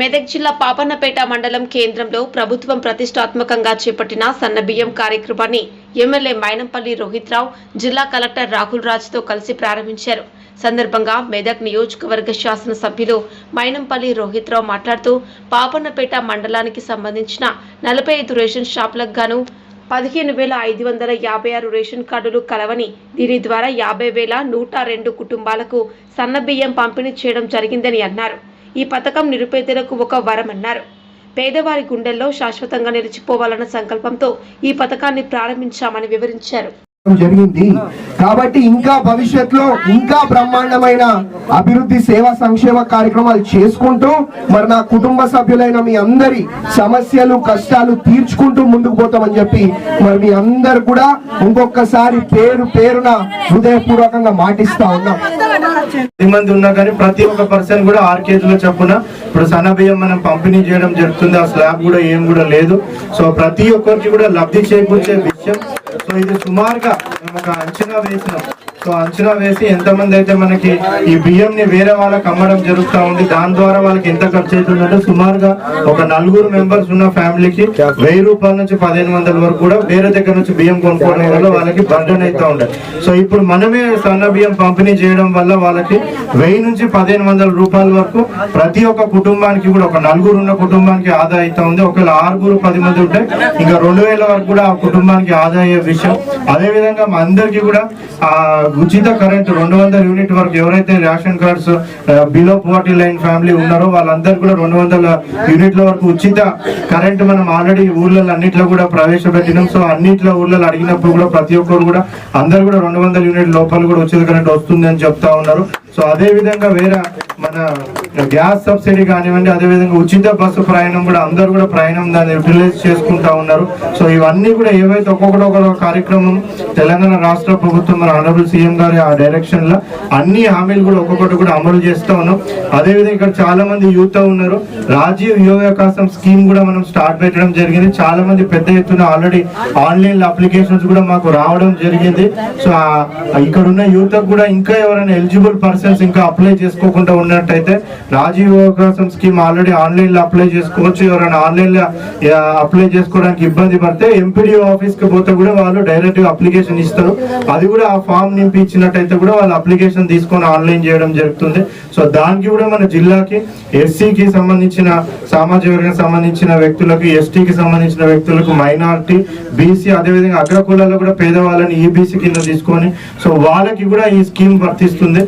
మెదక్ జిల్లా పాపన్నపేట మండలం కేంద్రంలో ప్రభుత్వం ప్రతిష్టాత్మకంగా చేపట్టిన సన్నబియ్యం కార్యక్రమాన్ని ఎమ్మెల్యే మైనంపల్లి రోహిత్ రావు జిల్లా కలెక్టర్ రాహుల్ రాజ్తో కలిసి ప్రారంభించారు. సందర్భంగా మెదక్ నియోజకవర్గ శాసనసభ్యులు మైనంపల్లి రోహిత్ రావు మాట్లాడుతూ పాపన్నపేట మండలానికి సంబంధించిన నలభై ఐదు రేషన్ షాపులకు గాను పదిహేను వేల ఐదు వందల యాభై ఆరు రేషన్ కార్డులు కలవని దీని ద్వారా యాభై వేల నూట రెండు కుటుంబాలకు సన్నబియ్యం పంపిణీ చేయడం జరిగిందని అన్నారు. ఈ పథకం నిరుపేదలకు ఒక వరమన్నారు. పేదవారి గుండెల్లో శాశ్వతంగా నిలిచిపోవాలన్న సంకల్పంతో ఈ పథకాన్ని ప్రారంభించామని వివరించారు. జరిగింది. కాబట్టి ఇంకా భవిష్యత్తులో ఇంకా బ్రహ్మాండమైన అభివృద్ధి సేవా సంక్షేమ కార్యక్రమాలు చేసుకుంటూ మరి నా కుటుంబ సభ్యులైన మీ అందరి సమస్యలు కష్టాలు తీర్చుకుంటూ ముందుకు పోతామని చెప్పి మరి మీ అందరు కూడా ఇంకొకసారి పేరు పేరున హృదయపూర్వకంగా మాటిస్తా ఉన్నాం. మంది ఉన్నా కానీ ప్రతి ఒక్క పర్సన్ కూడా ఆరు కేజీల చొప్పున ఇప్పుడు సన్న మనం పంపిణీ చేయడం జరుగుతుంది. ఆ స్లాబ్ కూడా ఏం కూడా లేదు. సో ప్రతి ఒక్కరికి కూడా లబ్ధి చేకూర్చే విషయం సో ఇది సుమారుగా మేము ఒక అంచనా వేసినాం సో అంచనా వేసి ఎంతమంది అయితే మనకి ఈ బియ్యం ని వేరే వాళ్ళకి అమ్మడం జరుగుతూ ఉంది దాని ద్వారా వాళ్ళకి ఎంత ఖర్చు అవుతుందంటే సుమారుగా ఒక నలుగురు మెంబర్స్ ఉన్న ఫ్యామిలీకి వెయ్యి రూపాయల నుంచి పదిహేను వందల వరకు కూడా వేరే దగ్గర నుంచి బియ్యం కొనుక్కోవడం వల్ల వాళ్ళకి బర్డన్ అవుతా ఉండే సో ఇప్పుడు మనమే సన్న బియ్యం పంపిణీ చేయడం వల్ల వాళ్ళకి వెయ్యి నుంచి పదిహేను వందల రూపాయల వరకు ప్రతి ఒక్క కుటుంబానికి కూడా ఒక నలుగురు ఉన్న కుటుంబానికి ఆదా అవుతా ఉంది. ఒకవేళ ఆరుగురు పది మంది ఉంటే ఇంకా రెండు వేల వరకు కూడా ఆ కుటుంబానికి ఆదా అయ్యే విషయం. అదే విధంగా మా అందరికీ కూడా ఆ ఉచిత కరెంట్ రెండు వందల యూనిట్ వరకు ఎవరైతే ration cards below poverty line family ఉన్నారో వాళ్ళందరూ కూడా రెండు వందల యూనిట్ల వరకు ఉచిత కరెంట్ మనం ఆల్రెడీ ఊర్లలో అన్నిట్లో కూడా ప్రవేశపెట్టినాం. సో అన్నిట్లో ఊర్లలో అడిగినప్పుడు కూడా ప్రతి ఒక్కరు కూడా అందరు కూడా రెండు వందల యూనిట్ లోపల కూడా ఉచిత కరెంట్ వస్తుంది అని చెప్తా ఉన్నారు. సో అదే విధంగా వేరే మన గ్యాస్ సబ్సిడీ కానివ్వండి అదే విధంగా ఉచిత బస్సు ప్రయాణం కూడా అందరూ కూడా ప్రయాణం దాన్ని యూటిలైజ్ చేసుకుంటా ఉన్నారు. సో ఇవన్నీ కూడా ఏవైతే ఒక్కొక్కటి ఒక కార్యక్రమం తెలంగాణ రాష్ట్ర ప్రభుత్వం మన ఆనరబుల్ సీఎం గారి ఆ డైరెక్షన్లో అన్ని హామీలు కూడా ఒక్కొక్కటి కూడా అమలు చేస్తా ఉన్నాం. అదే విధంగా ఇక్కడ చాలా మంది యూత్ ఉన్నారు. రాజీవ్ యువకాశం స్కీమ్ కూడా మనం స్టార్ట్ పెట్టడం జరిగింది. చాలా మంది పెద్ద ఎత్తున ఆల్రెడీ ఆన్లైన్ అప్లికేషన్స్ కూడా మాకు రావడం జరిగింది. సో ఇక్కడ ఉన్న యూత్ కూడా ఇంకా ఎవరైనా ఎలిజిబుల్ పర్సన్స్ ఇంకా అప్లై చేసుకోకుండా ఉన్నట్టయితే రాజీవ్ యువకాశం స్కీమ్ ఆల్రెడీ ఆన్లైన్లో అప్లై చేసుకోవచ్చు. ఎవరైనా ఆన్లైన్లో అప్లై చేసుకోవడానికి ఇబ్బంది పడితే ఎంపీడీఓ ఆఫీస్కి పోతే కూడా వాళ్ళు డైరెక్ట్గా అప్లికేషన్ ఇస్తారు. అది కూడా ఆ ఫామ్ని అనిపించినట్టయితే కూడా వాళ్ళు అప్లికేషన్ తీసుకొని ఆన్లైన్ చేయడం జరుగుతుంది. సో దానికి కూడా మన జిల్లాకి ఎస్సీకి సంబంధించిన సామాజిక వర్గం సంబంధించిన వ్యక్తులకు ఎస్టీకి సంబంధించిన వ్యక్తులకు మైనారిటీ బీసీ అదేవిధంగా అగ్రకులాల్లో కూడా పేదవాళ్ళని ఈబీసీ కింద తీసుకొని సో వాళ్ళకి కూడా ఈ స్కీమ్ వర్తిస్తుంది.